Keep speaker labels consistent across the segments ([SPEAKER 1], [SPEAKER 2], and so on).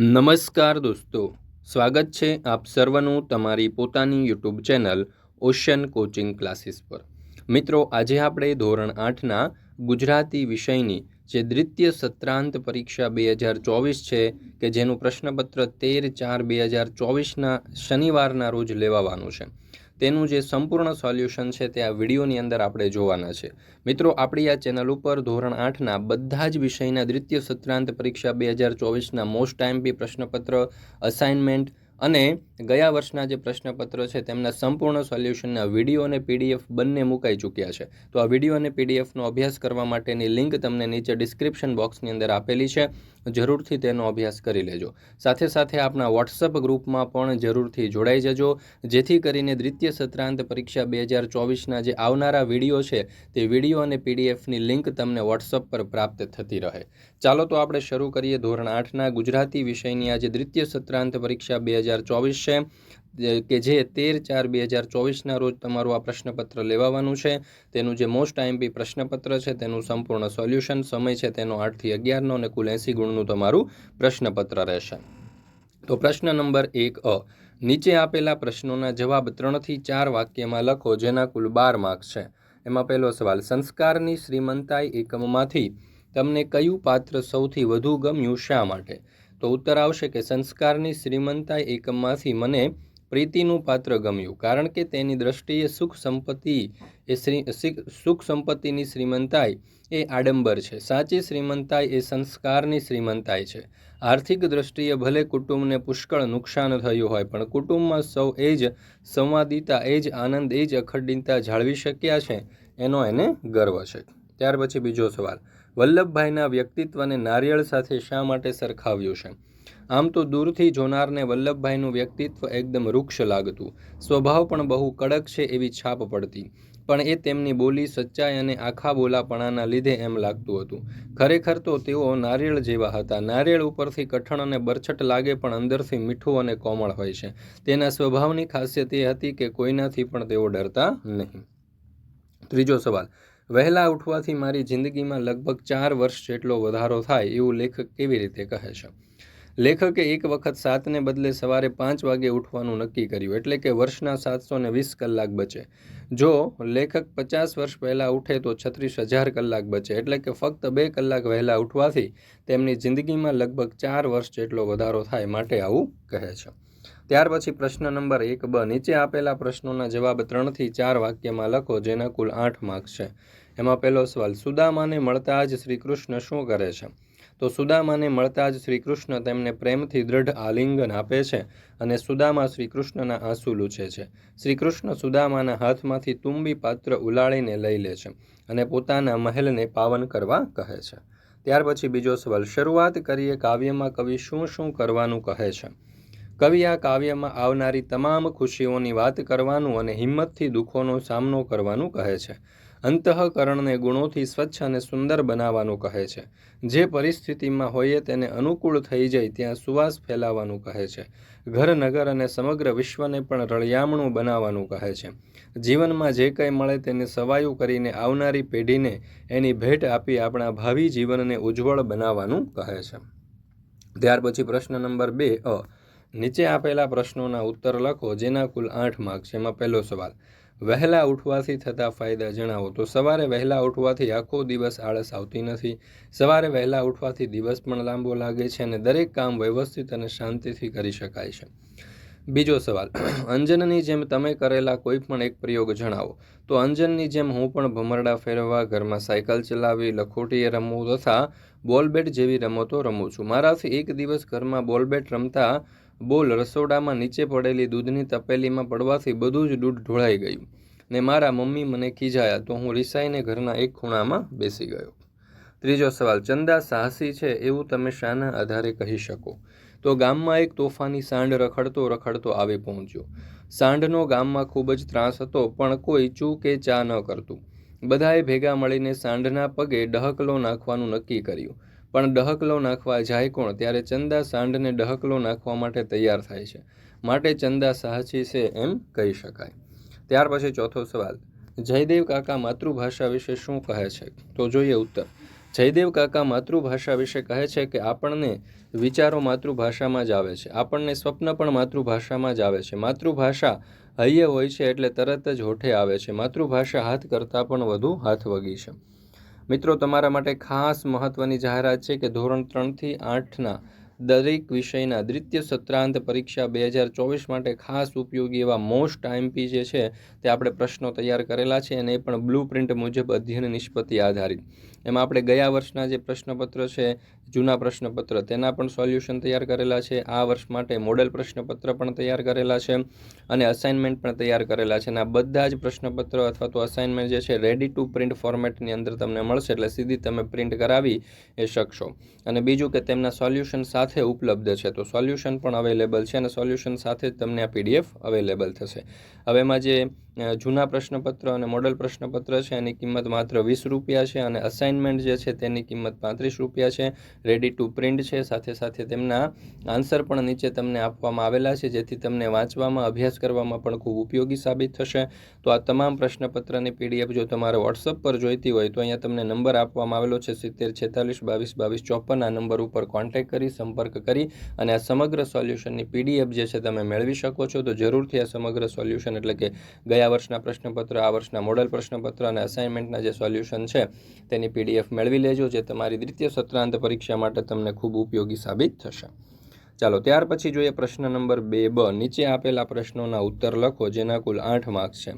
[SPEAKER 1] નમસ્કાર દોસ્તો, સ્વાગત છે આપ સર્વનું તમારી પોતાની YouTube channel Ocean coaching classes પર. મિત્રો, આજે આપણે ધોરણ આઠના ગુજરાતી વિષયની જે દ્વિતીય સત્રાંત પરીક્ષા બે હજાર ચોવીસ છે, કે જેનું પ્રશ્નપત્ર તેર ચાર બે હજાર ચોવીસના શનિવારના રોજ લેવાવાનું છે. તેનું જે સંપૂર્ણ સોલ્યુશન છે તે આ વિડીયોની અંદર આપણે જોવાના છે. મિત્રો, આપણી આ ચેનલ ઉપર ધોરણ આઠના બધા જ વિષયના દ્વિતીય સત્રાંત પરીક્ષા બે હજાર ચોવીસના મોસ્ટ ટાઈમ બી પ્રશ્નપત્ર, અસાઇનમેન્ટ અને ગયા વર્ષના જે પ્રશ્નપત્રો છે તેમના સંપૂર્ણ સોલ્યુશનના વીડિયો અને પીડીએફ બંને મુકાઈ ચૂક્યા છે. તો આ વીડિયો અને પીડીએફનો અભ્યાસ કરવા માટેની લિંક તમને નીચે ડિસ્ક્રિપ્શન બોક્સની અંદર આપેલી છે. જરૂરથી તેનો અભ્યાસ કરી લેજો. સાથે સાથે આપણા વોટ્સઅપ ગ્રુપમાં પણ જરૂરથી જોડાઈ જજો. જેથી કરીને દ્વિતીય સત્રાંત પરીક્ષા બે હજાર ચોવીસના જે આવનારા વીડિયો છે, તે વીડિયો અને પીડીએફની લિંક તમને વોટ્સઅપ પર પ્રાપ્ત થતી રહે. ચાલો તો આપણે શરૂ કરીએ ધોરણ આઠના ગુજરાતી વિષયની. આજે દ્વિતીય સત્રાંત પરીક્ષા બે હજાર ચોવીસ છે. કે જે તેર ચાર બે હજાર ચોવીસના રોજ તમારું આ પ્રશ્નપત્ર લેવાવાનું છે. તેનું જે મોસ્ટ આઈએમપી પ્રશ્નપત્ર છે તેનું સંપૂર્ણ સોલ્યુશન સમય છે તેનો આઠથી અગિયારનો અને કુલ એંસી ગુણનું તમારું પ્રશ્નપત્ર રહેશે. તો પ્રશ્ન નંબર એક અ. નીચે આપેલા પ્રશ્નોના જવાબ ત્રણથી ચાર વાક્યમાં લખો જેના કુલ બાર માર્ક્સ છે. એમાં પહેલો સવાલ, સંસ્કારની શ્રીમંતાઈ એકમમાંથી તમને કયું પાત્ર સૌથી વધુ ગમ્યું શા માટે? તો ઉત્તર આવશે કે સંસ્કારની શ્રીમંતાઈ એકમમાંથી મને પ્રીતિનું પાત્ર ગમ્યું કારણ કે તેની દ્રષ્ટિએ સુખ સંપત્તિ એ શ્રી સુખ સંપત્તિની શ્રીમંતાઈ એ આડંબર છે. સાચી શ્રીમંતાઈ એ સંસ્કારની શ્રીમંતાઈ છે. આર્થિક દ્રષ્ટિએ ભલે કુટુંબને પુષ્કળ નુકસાન થયું હોય, પણ કુટુંબમાં સૌ એ જ સંવાદિતા, એ જ આનંદ, એ જ અખંડિતતા જાળવી શક્યા છે એનો એને ગર્વ છે. ત્યાર પછી બીજો સવાલ. વલ્લભભાઈના વ્યક્તિત્વને નારિયેળ સાથે શા માટે સરખાવ્યું છે? આમ તો દૂરથી જોનારને વલ્લભભાઈનું વ્યક્તિત્વ એકદમ રૂક્ષ લાગતું. સ્વભાવ પણ બહુ કડક છે એવી છાપ પડતી. પણ એ તેમની બોલી સચ્ચાઈ અને આખા બોલાપણાના લીધે એમ લાગતું હતું. ખરેખર તો તેઓ નારિયેળ જેવા હતા. નારિયેળ ઉપરથી કઠણ અને બરછટ લાગે પણ અંદરથી મીઠું અને કોમળ હોય છે. તેના સ્વભાવની ખાસિયત એ હતી કે કોઈનાથી પણ તેઓ ડરતા નહીં. ત્રીજો સવાલ. વહેલા ઉઠવાથી મારી જિંદગીમાં લગભગ ચાર વર્ષ જેટલો વધારો થાય એવું લેખક કેવી રીતે કહે છે? લેખકે એક વખત સાતને બદલે સવારે પાંચ વાગે ઉઠવાનું નક્કી કર્યું, એટલે કે વર્ષના સાતસો ને વીસ કલાક બચે. જો લેખક પચાસ વર્ષ પહેલાં ઉઠે તો છત્રીસ હજાર કલાક બચે, એટલે કે ફક્ત બે કલાક વહેલા ઉઠવાથી તેમની જિંદગીમાં લગભગ ચાર વર્ષ જેટલો વધારો થાય માટે આવું કહે છે. ત્યાર પછી પ્રશ્ન નંબર એક બ, નીચે આપેલા પ્રશ્નોના જવાબ ત્રણથી ચાર વાક્યમાં લખો, જેના કુલ આઠ માર્ક્સ છે. એમાં પહેલો સવાલ, સુદામાને મળતા જ શ્રી કૃષ્ણ શું કરે છે? તો સુદામાને મળતા જ શ્રીકૃષ્ણ તેમને પ્રેમથી દ્રઢ આલિંગન આપે છે અને સુદામા શ્રીકૃષ્ણના આંસુ લૂછે છે. શ્રીકૃષ્ણ સુદામાના હાથમાંથી તુંબી પાત્ર ઉલાળીને લઈ લે છે અને પોતાના મહેલને પાવન કરવા કહે છે. ત્યાર પછી બીજો સવાલ, શરૂઆત કરીએ કાવ્યમાં કવિ શું શું કરવાનું કહે છે? કવિ આ કાવ્યમાં આવનારી તમામ ખુશીઓની વાત કરવાનું અને હિંમતથી દુઃખોનો સામનો કરવાનું કહે છે. અંતઃકરણને ગુણોથી સ્વચ્છ અને સુંદર બનાવવાનું કહે છે. જે પરિસ્થિતિમાં હોઈએ તેને અનુકૂળ થઈ જાય ત્યાં સુવાસ ફેલાવવાનું કહે છે. ઘર, નગર અને સમગ્ર વિશ્વને પણ રળિયામણું બનાવવાનું કહે છે. જીવનમાં જે કંઈ મળે તેને સવાયું કરીને આવનારી પેઢીને એની ભેટ આપી આપણા ભાવિ જીવનને ઉજ્જવળ બનાવવાનું કહે છે. ત્યાર પછી પ્રશ્ન નંબર બે, અ. નીચે આપેલા પ્રશ્નોના ઉત્તર લખો, જેના કુલ આઠ માર્ક છે. એમાં પહેલો સવાલ વહેલા ઉઠવાથી થતા ફાયદા જણાવો. તો સવારે વહેલા ઉઠવાથી આખો દિવસ આળસ આવતી નથી. સવારે વહેલા ઉઠવાથી દિવસ પણ લાંબો લાગે છે અને દરેક કામ વ્યવસ્થિત અને શાંતિથી કરી શકાય છે. બીજો સવાલ. અંજનની જેમ તમે કરેલા કોઈ પણ એક પ્રયોગ જણાવો. તો અંજનની જેમ હું પણ ભમરડા ફેરવવા, ઘરમાં સાયકલ ચલાવી, લખોટીએ રમવું તથા બોલબેટ જેવી રમતો રમું છું. મારાથી એક દિવસ ઘરમાં બોલબેટ રમતા બોલ રસોડામાં નીચે પડેલી દૂધની તપેલીમાં પડવાથી બધું જ દૂધ ઢોળાઈ ગયું ને મારા મમ્મી મને ખીજાયા તો હું રિસાઈને ઘરના એક ખૂણામાં બેસી ગયો. ત્રીજો સવાલ, ચંદા સાહસી છે એવું તમે શાના આધારે કહી શકો? તો ગામમાં એક તોફાની સાંડ રખડતો રખડતો આવી પહોંચ્યો. સાંડનો ગામમાં ખૂબ જ ત્રાસ હતો, પણ કોઈ ચૂ કે ચા ન કરતું. બધાએ ભેગા મળીને સાંડના પગે ડહકલો નાખવાનું નક્કી કર્યું. પણ ડહકલો નાખવા જાય કોણ? ત્યારે ચંદા સાંઢને ડહકલો નાખવા માટે તૈયાર થાય છે. માટે ચંદા સાહસી છે એમ કહી શકાય. ત્યાર પછી ચોથો સવાલ. જયદેવ કાકા માતૃભાષા વિશે શું કહે છે? તો જોઈએ ઉત્તર. જયદેવ કાકા માતૃભાષા વિશે કહે છે કે આપણને વિચારો માતૃભાષામાં જ આવે છે. આપણને સ્વપ્ન પણ માતૃભાષામાં જ આવે છે. માતૃભાષા હૈયે હોય છે એટલે તરત જ હોઠે આવે છે. માતૃભાષા હાથ કરતાં પણ વધુ હાથ વગી છે. મિત્રો તમારા માટે ખાસ મહત્ત્વની જાહેરાત છે કે ધોરણ ત્રણથી આઠના દરેક વિષયના દ્વિતીય સત્રાંત પરીક્ષા બે હજાર ચોવીસ માટે ખાસ ઉપયોગી એવા મોસ્ટ આઈએમપી જે છે તે આપણે પ્રશ્નો તૈયાર કરેલા છે અને એ પણ બ્લુ પ્રિન્ટ મુજબ અધ્યયન નિષ્પત્તિ આધારિત. એમાં આપણે ગયા વર્ષના જે પ્રશ્નપત્ર છે, જૂના પ્રશ્નપત્ર, તેના પણ સોલ્યુશન તૈયાર કરેલા છે. આ વર્ષ માટે મોડેલ પ્રશ્નપત્ર પણ તૈયાર કરેલા છે અને અસાઇનમેન્ટ પણ તૈયાર કરેલા છે. અને આ બધા જ પ્રશ્નપત્ર અથવા તો અસાઇનમેન્ટ જે છે રેડી ટુ પ્રિન્ટ ફોર્મેટની અંદર તમને મળશે. એટલે સીધી તમે પ્રિન્ટ કરાવી એ શકશો. અને બીજું કે તેમના સોલ્યુશન સાથે ઉપલબ્ધ છે. તો સોલ્યુશન પણ અવેલેબલ છે અને સોલ્યુશન સાથે તમને આ પીડીએફ અવેલેબલ થશે. હવે એમાં જે જૂના પ્રશ્નપત્ર અને મોડલ પ્રશ્નપત્ર છે, એની કિંમત માત્ર વીસ રૂપિયા છે અને અસાઇનમેન્ટ જે છે તેની કિંમત પાંત્રીસ રૂપિયા છે. રેડી ટુ પ્રિન્ટ છે. સાથે સાથે તેમના આન્સર પણ નીચે તમને આપવામાં આવેલા છે, જેથી તમને વાંચવામાં, અભ્યાસ કરવામાં પણ ખૂબ ઉપયોગી સાબિત થશે. તો આ તમામ પ્રશ્નપત્રની પીડીએફ જો તમારે વોટ્સઅપ પર જોઈતી હોય તો અહીંયા તમને નંબર આપવામાં આવેલો છે, સિત્તેર છેતાલીસ બાવીસ બાવીસ ચોપન આ નંબર ઉપર કોન્ટેક્ટ કરી સંપર્ક કરી અને આ સમગ્ર સોલ્યુશનની પીડીએફ જે છે તમે મેળવી શકો છો. તો જરૂરથી આ સમગ્ર સોલ્યુશન એટલે કે ગયા વર્ષના પ્રશ્નપત્ર, આ વર્ષના મોડલ પ્રશ્નપત્ર અને અસાઇનમેન્ટના જે સોલ્યુશન છે તેની પીડીએફ મેળવી લેજો, જે તમારી દ્વિતીય સત્રાંત પરીક્ષા માટે તમને ખૂબ ઉપયોગી સાબિત થશે. ચાલો, ત્યાર પછી જોઈએ પ્રશ્ન નંબર બે બ. નીચે આપેલા પ્રશ્નોના ઉત્તર લખો, જેના કુલ આઠ માર્ક્સ છે.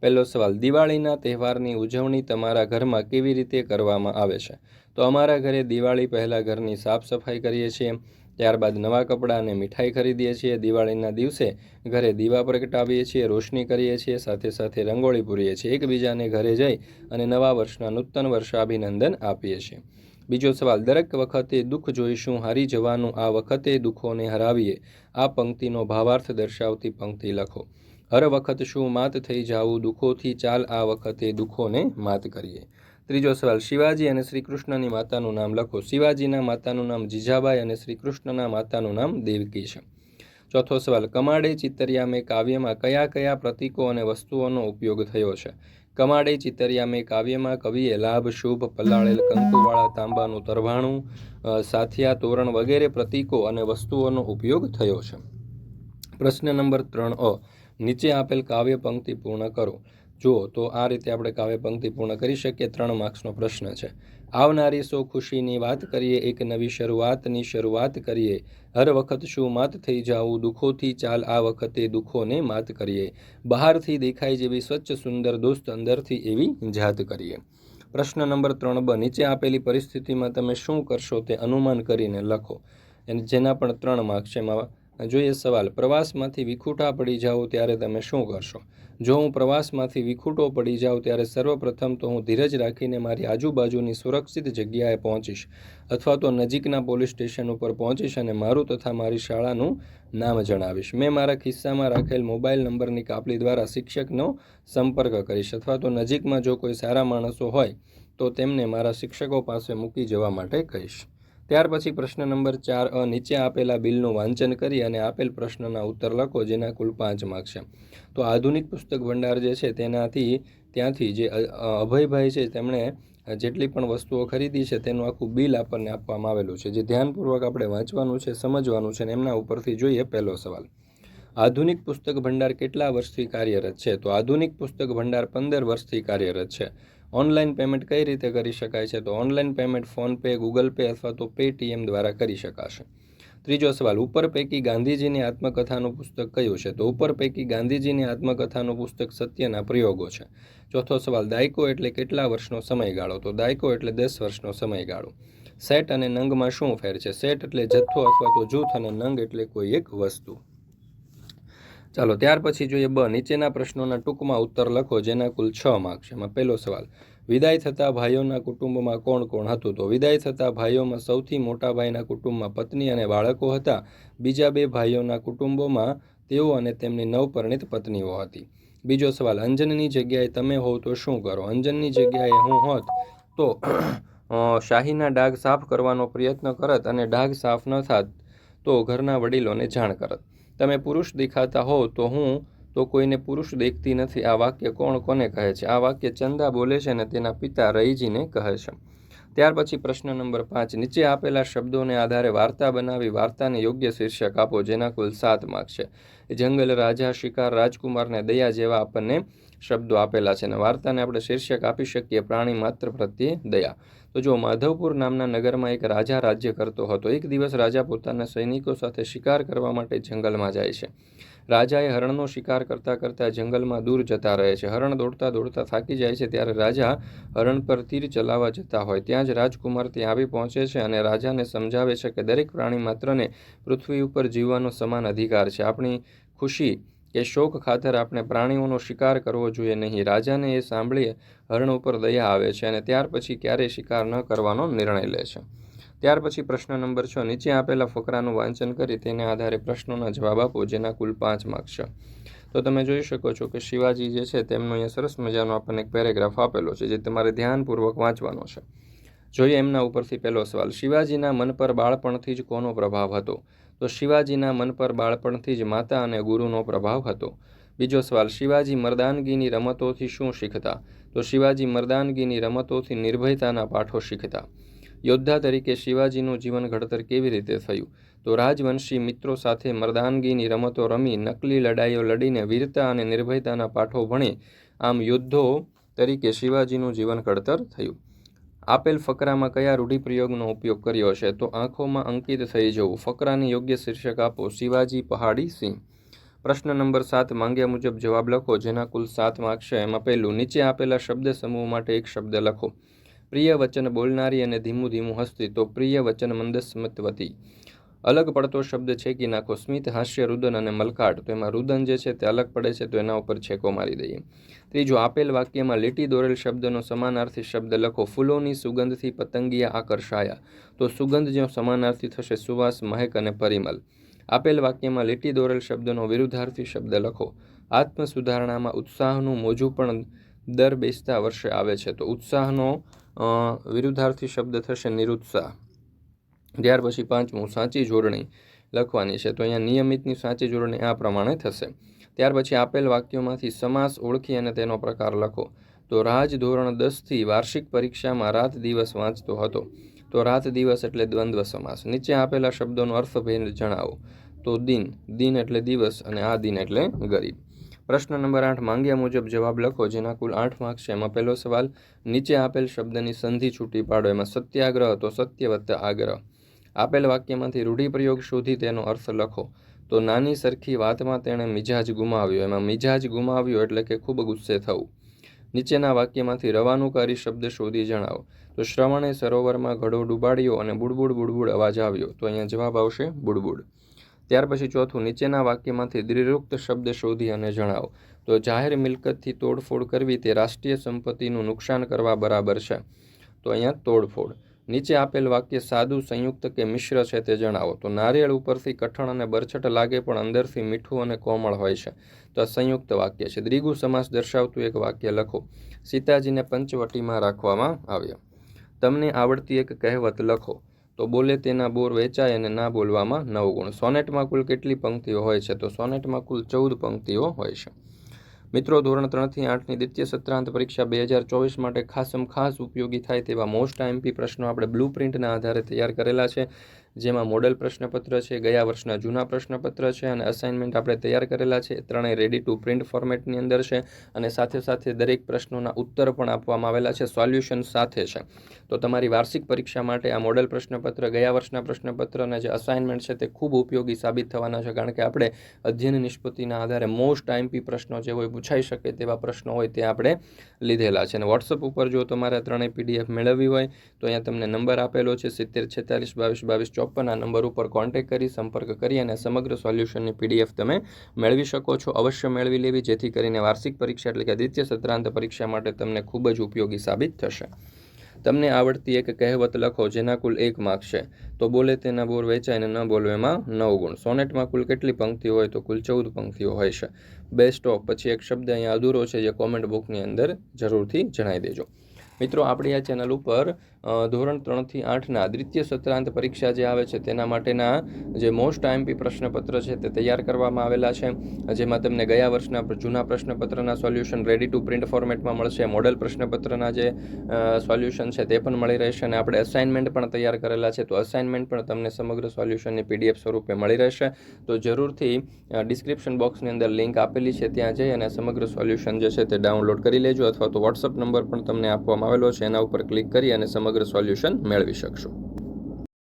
[SPEAKER 1] પહેલો સવાલ, દિવાળીના તહેવારની ઉજવણી તમારા ઘરમાં કેવી રીતે કરવામાં આવે છે? તો અમારા ઘરે દિવાળી પહેલાં ઘરની સાફ સફાઈ કરીએ છીએ, ત્યારબાદ નવા કપડાં અને મીઠાઈ ખરીદીએ છીએ, દિવાળીના દિવસે ઘરે દીવા પ્રગટાવીએ છીએ, રોશની કરીએ છીએ, સાથે સાથે રંગોળી પૂરીએ છીએ, એકબીજાને ઘરે જઈ અને નવા વર્ષના નૂતન વર્ષાભિનંદન આપીએ છીએ. બીજો સવાલ, દરેક વખતે દુઃખ જોઈશું, હારી જવાનું આ વખતે દુઃખોને હરાવીએ, આ પંક્તિનો ભાવાર્થ દર્શાવતી પંક્તિ લખો. હર વખત શું માત થઈ જાવું દુઃખોથી ચાલ આ વખતે દુઃખોને માત કરીએ. ત્રીજો સવાલ, શિવાજી અને શ્રી કૃષ્ણની માતાનું નામ લખો. શિવાજીના માતાનું નામ જીજાબાઈ અને શ્રીકૃષ્ણના માતાનું નામ દેવકી છે ચોથો સવાલ, કમાડે ચિતરિયામે કાવ્યમાં કયા કયા પ્રતીકો અને વસ્તુઓનો ઉપયોગ થયો છે? કમાડે ચિતરિયામે કાવ્યમાં કવિએ લાભ, શુભ, પલાળેલ કંકુવાળા તાંબાનું તરભાણું સાથિયા, તોરણ વગેરે પ્રતીકો અને વસ્તુઓનો ઉપયોગ થયો છે. પ્રશ્ન નંબર ત્રણ અ નીચે આપેલ કાવ્ય પંક્તિ પૂર્ણ કરો. જુઓ, તો આ રીતે આપણે કાવ્ય પંક્તિ પૂર્ણ કરી શકીએ, ત્રણ માર્ક્સનો પ્રશ્ન છે. આવનારી સો ખુશીની વાત કરીએ, એક નવી શરૂઆતની શરૂઆત કરીએ. હર વખત શું માત થઈ જાવું, દુઃખોથી ચાલ આ વખતે દુઃખોને માત કરીએ. બહારથી દેખાય જેવી સ્વચ્છ સુંદર દોસ્ત અંદરથી એવી જાત કરીએ. પ્રશ્ન નંબર ત્રણ બ, નીચે આપેલી પરિસ્થિતિમાં તમે શું કરશો તે અનુમાન કરીને લખો. અને જેના પણ ત્રણ માર્ક છે, એમાં જોઈએ સવાલ, પ્રવાસમાંથી વિખૂટા પડી જાઓ ત્યારે તમે શું કરશો? જો હું પ્રવાસમાંથી વિખૂટો પડી જાઉં ત્યારે સર્વપ્રથમ તો હું ધીરજ રાખીને મારી આજુબાજુની સુરક્ષિત જગ્યાએ પહોંચીશ અથવા તો નજીકના પોલીસ સ્ટેશન ઉપર પહોંચીશ અને મારું તથા મારી શાળાનું નામ જણાવીશ. મેં મારા ખિસ્સામાં રાખેલ મોબાઈલ નંબરની કાપલી દ્વારા શિક્ષકનો સંપર્ક કરીશ અથવા તો નજીકમાં જો કોઈ સારા માણસો હોય તો તેમને મારા શિક્ષકો પાસે મૂકી જવા માટે કહીશ. ત્યાર પછી પ્રશ્ન નંબર ચાર, અ, નીચે આપેલા બિલનું વાંચન કરી અને આપેલ પ્રશ્નના ઉત્તર લખો, જેના કુલ પાંચ માર્ક છે. તો આધુનિક પુસ્તક ભંડાર જે છે, તેનાથી, ત્યાંથી જે અભયભાઈ છે, તેમણે જેટલી પણ વસ્તુઓ ખરીદી છે, તેનું આખું બિલ આપણને આપવામાં આવેલું છે. જે ધ્યાનપૂર્વક આપણે વાંચવાનું છે, સમજવાનું છે, અને એમના ઉપરથી જોઈએ પહેલો સવાલ. આધુનિક પુસ્તક ભંડાર કેટલા વર્ષથી કાર્યરત છે? તો આધુનિક પુસ્તક ભંડાર પંદર વર્ષથી કાર્યરત છે. ઓનલાઈન પેમેન્ટ કઈ રીતે કરી શકાય છે? તો online payment PhonePe, Google Pay અથવા તો પેટીએમ દ્વારા કરી શકાશે. ત્રીજો સવાલ, ઉપર પૈકી ગાંધીજીની આત્મકથાનું પુસ્તક કયું છે? તો ઉપર પૈકી ગાંધીજીની આત્મકથાનું પુસ્તક સત્યના પ્રયોગો છે. ચોથો સવાલ, દાયકો એટલે કેટલા વર્ષનો સમયગાળો? તો દાયકો એટલે દસ વર્ષનો સમયગાળો. સેટ અને નંગમાં શું ફેર છે? સેટ એટલે જથ્થો અથવા તો જૂથ અને નંગ એટલે કોઈ એક વસ્તુ. ચાલો, ત્યાર પછી જોઈએ બ. નીચેના પ્રશ્નોના ટૂંકમાં ઉત્તર લખો, જેના કુલ છ માર્ક છે. એમાં પહેલો સવાલ, વિદાય થતા ભાઈઓના કુટુંબમાં કોણ કોણ હતું? તો વિદાય થતા ભાઈઓમાં સૌથી મોટા ભાઈના કુટુંબમાં પત્ની અને બાળકો હતા. બીજા બે ભાઈઓના કુટુંબોમાં તેઓ અને તેમની નવપરિણીત પત્નીઓ હતી. બીજો સવાલ, અંજનની જગ્યાએ તમે હોવ તો શું કરો? અંજનની જગ્યાએ હું હોત તો શાહીના ડાઘ સાફ કરવાનો પ્રયત્ન કરત અને ડાઘ સાફ ન થાત તો ઘરના વડીલોને જાણ કરત. તમે પુરુષ દેખાતા હો તો હું તો કોઈને પુરુષ દેખતી નથી. આ વાક્ય કોણ કોને કહે છે? આ વાક્ય ચંદા બોલે છે અને તેના પિતા રહીજીને કહે છે. ત્યાર પછી પ્રશ્ન નંબર પાંચ, નીચે આપેલા શબ્દોને આધારે વાર્તા બનાવી વાર્તાને યોગ્ય શીર્ષક આપો, જેના કુલ સાત માર્ક છે. જંગલ રાજા, શિકાર, રાજકુમાર ને દયા જેવા આપણને શબ્દો આપેલા છે અને વાર્તાને આપણે શીર્ષક આપી શકીએ પ્રાણી માત્ર પ્રત્યે દયા. તો જો માધવપુર નામના નગરમાં એક રાજા રાજ્ય કરતો હતો, એક દિવસ રાજા પોતાના સૈનિકો સાથે શિકાર કરવા માટે જંગલમાં જાય છે. રાજાએ હરણનો શિકાર કરતાં કરતાં જંગલમાં દૂર જતા રહે છે. હરણ દોડતા દોડતા થાકી જાય છે ત્યારે રાજા હરણ પર તીર ચલાવવા જતા હોય. ત્યાં જ રાજકુમાર ત્યાં આવી પહોંચે છે અને રાજાને સમજાવે છે કે દરેક પ્રાણી માત્રને પૃથ્વી ઉપર જીવવાનો સમાન અધિકાર છે. આપણી ખુશી કે શોક ખાતર આપણે પ્રાણીઓનો શિકાર કરવો જોઈએ નહીં. રાજાને એ સાંભળી હરણ ઉપર દયા આવે છે અને ત્યાર પછી ક્યારેય શિકાર ન કરવાનો નિર્ણય લે છે. ત્યાર પછી પ્રશ્ન નંબર છ, નીચે આપેલા ફકરાનું વાંચન કરી તેને આધારે પ્રશ્નોના જવાબ આપો, જેના કુલ પાંચ માર્ક છે. તો તમે જોઈ શકો છો કે શિવાજી જે છે, તેમનો અહીંયા સરસ મજાનો આપણને એક પેરેગ્રાફ આપેલો છે, જે તમારે ધ્યાનપૂર્વક વાંચવાનો છે. જોઈએ એમના ઉપરથી પહેલો સવાલ, શિવાજીના મન પર બાળપણથી જ કોનો પ્રભાવ હતો? તો શિવાજીના મન પર બાળપણથી જ માતા અને ગુરુનો પ્રભાવ હતો. બીજો સવાલ, શિવાજી મર્દાનગીની રમતોથી શું શીખતા? તો શિવાજી મર્દાનગીની રમતોથી નિર્ભયતાના પાઠો શીખતા. યોદ્ધા તરીકે શિવાજીનું જીવન ઘડતર કેવી રીતે થયું? તો રાજવંશી મિત્રો સાથે મર્દાનગીની રમતો રમી, નકલી લડાઈઓ લડીને વીરતા અને નિર્ભયતાના પાઠો ભણી, આમ યોદ્ધો તરીકે શિવાજીનું જીવન ઘડતર થયું. આપેલ ફકરામાં કયા રૂઢિપ્રયોગનો ઉપયોગ કર્યો છે તો આંખોમાં અંકિત થઈ જવું. ફકરાની યોગ્ય શીર્ષક આપો, શિવાજી પહાડી સિંહ. પ્રશ્ન નંબર સાત માંગ્યા મુજબ જવાબ લખો, જેના કુલ સાત માર્ક છે એમાં પહેલું નીચે આપેલા શબ્દ સમૂહ માટે એક શબ્દ લખો. પ્રિય વચન બોલનારી અને ધીમું ધીમું હસતી, તો પ્રિય વચન મંદસ્મતવતી અલગ પડતો શબ્દ છેકી નાખો સ્મિત, હાસ્ય, રુદન અને મલકાટ. તો એમાં રુદન જે છે તે અલગ પડે છે, તો એના ઉપર છેકો મારી દઈએ. ત્રીજું, આપેલ વાક્યમાં લીટી દોરેલ શબ્દનો સમાનાર્થી શબ્દ લખો. ફૂલોની સુગંધથી પતંગિયા આકર્ષાયા. તો સુગંધ જેવો સમાનાર્થી થશે, સુવાસ, મહેક અને પરિમલ. આપેલ વાક્યમાં લીટી દોરેલ શબ્દનો વિરુદ્ધાર્થી શબ્દ લખો. આત્મ સુધારણામાં ઉત્સાહનું મોજું પણ દર બેસતા વર્ષે આવે છે. તો ઉત્સાહનો વિરુદ્ધાર્થી શબ્દ થશે નિરુત્સાહ. ત્યાર પછી પાંચમું, સાચી જોડણી લખવાની છે. તો અહીંયા નિયમિતની સાચી જોડણી આ પ્રમાણે થશે. ત્યાર પછી આપેલ વાક્યોમાંથી સમાસ ઓળખી અને તેનો પ્રકાર લખો. તો રાજ ધોરણ દસથી વાર્ષિક પરીક્ષામાં રાત દિવસ વાંચતો હતો. તો રાત દિવસ એટલે દ્વંદ્વ સમાસ. નીચે આપેલા શબ્દોનો અર્થભેદ જણાવો. તો દિન દિન એટલે દિવસ અને આ દિન એટલે ગરીબ. પ્રશ્ન નંબર આઠ, માંગ્યા મુજબ જવાબ લખો, જેના કુલ આઠ માર્ક્સ છે. એમાં પહેલો સવાલ, નીચે આપેલ શબ્દની સંધિ છૂટી પાડો. એમાં સત્યાગ્રહ તો સત્ય વત્તા આગ્રહ. આપેલ વાક્યમાંથી રૂઢિપ્રયોગ શોધી તેનો અર્થ લખો. તો નાની સરખી વાતમાં તેણે મિજાજ ગુમાવ્યો. એમાં મિજાજ ગુમાવ્યો એટલે કે ખૂબ ગુસ્સે થવું. નીચેના વાક્યમાંથી રવાનુકારી શબ્દ શોધી જણાવો. તો શ્રવણે સરોવરમાં ઘડો ડૂબાડ્યો અને બુડબુડ બુડબુડ અવાજ આવ્યો. તો અહીંયા જવાબ આવશે બુડબુડ. ત્યાર પછી ચોથું, નીચેના વાક્યમાંથી દ્રિરુક્ત શબ્દ શોધી અને જણાવો. તો જાહેર મિલકતથી તોડફોડ કરવી તે રાષ્ટ્રીય સંપત્તિનું નુકસાન કરવા બરાબર છે. તો અહીંયા તોડફોડ. નીચે આપેલ વાક્ય સાદું, સંયુક્ત કે મિશ્ર છે તે જણાવો. તો નારિયેળ ઉપરથી કઠણ અને બરછટ લાગે પણ અંદરથી મીઠું અને કોમળ હોય છે. તો આ સંયુક્ત વાક્ય છે. દ્રિગુ સમાસ દર્શાવતું એક વાક્ય લખો. સીતાજીને પંચવટીમાં રાખવામાં આવ્યા. તમને આવડતી એક કહેવત લખો. તો બોલે તેના બોર વેચાય અને ના બોલવામાં નવ ગુણ. સોનેટમાં કુલ કેટલી પંક્તિઓ હોય છે? તો સોનેટમાં કુલ ચૌદ પંક્તિઓ હોય છે. મિત્રો, ધોરણ ત્રણથી આઠની દ્વિતીય સત્રાંત પરીક્ષા બે હજાર ચોવીસ માટે ખાસમ ખાસ ઉપયોગી થાય તેવા મોસ્ટ આઈમપી પ્રશ્નો આપણે બ્લુ પ્રિન્ટના આધારે તૈયાર કરેલા છે. જેમાં મોડલ પ્રશ્નપત્ર છે, ગયા વર્ષના જૂના પ્રશ્નપત્ર છે અને અસાઇનમેન્ટ આપણે તૈયાર કરેલા છે. ત્રણેય રેડી ટુ પ્રિન્ટ ફોર્મેટની અંદર છે અને સાથે સાથે દરેક પ્રશ્નોના ઉત્તર પણ આપવામાં આવેલા છે સોલ્યુશન સાથે છે. તો તમારી વાર્ષિક પરીક્ષા માટે આ મોડલ પ્રશ્નપત્ર, ગયા વર્ષના પ્રશ્નપત્ર અને જે અસાઇનમેન્ટ છે તે ખૂબ ઉપયોગી સાબિત થવાના છે, કારણ કે આપણે અધ્યયન નિષ્પત્તિના આધારે મોસ્ટ આઈમપી પ્રશ્નો જે હોય પૂછાઈ શકે તેવા પ્રશ્નો હોય તે આપણે લીધેલા છે. અને વોટ્સઅપ ઉપર જો તમારે ત્રણેય પીડીએફ મેળવવી હોય તો અહીંયા તમને નંબર આપેલો છે, સિત્તેર, છેતાલીસ, બાવીસ બાવીસ ચોપન આ નંબર ઉપર કોન્ટેક્ટ કરી, સંપર્ક કરી અને સમગ્ર સોલ્યુશનની પીડીએફ તમે મેળવી શકો છો. અવશ્ય મેળવી લેવી, જેથી કરીને વાર્ષિક પરીક્ષા એટલે કે દ્વિતીય સત્રાંત પરીક્ષા માટે તમને ખૂબ જ ઉપયોગી સાબિત થશે. તમને આવડતી એક કહેવત લખો, જેના કુલ એક માર્ક છે, તો બોલે તેના બોર વેચાય ને ન બોલવેમાં નવ ગુણ. સોનેટમાં કુલ કેટલી પંક્તિઓ હોય, તો કુલ ચૌદ પંક્તિઓ હોય છે. બેસ્ટ ઓફ પછી એક શબ્દ અહીંયા અધૂરો છે, જે કોમેન્ટ બુકની અંદર જરૂરથી જણાવી દેજો. મિત્રો, આપણી આ ચેનલ ઉપર ધોરણ ત્રણથી આઠના દ્વિતીય સત્રાંત પરીક્ષા જે આવે છે તેના માટેના જે મોસ્ટ આઈએમપી પ્રશ્નપત્ર છે તે તૈયાર કરવામાં આવેલા છે. જેમાં તમને ગયા વર્ષના જૂના પ્રશ્નપત્રના સોલ્યુશન રેડી ટુ પ્રિન્ટ ફોર્મેટમાં મળશે. મોડેલ પ્રશ્નપત્રના જે સોલ્યુશન છે તે પણ મળી રહેશે અને આપણે અસાઇનમેન્ટ પણ તૈયાર કરેલા છે. તો અસાઇનમેન્ટ પણ તમને સમગ્ર સોલ્યુશનની પીડીએફ સ્વરૂપે મળી રહેશે. તો જરૂરથી ડિસ્ક્રિપ્શન બોક્સની અંદર લિંક આપેલી છે ત્યાં જઈ અને સમગ્ર સોલ્યુશન જે છે તે ડાઉનલોડ કરી લેજો અથવા તો વોટ્સઅપ નંબર પણ તમને આપવામાં આવેલો છે. એના ઉપર ક્લિક કરી અને સમગ્ર સોલ્યુશન મેળવી શકશો.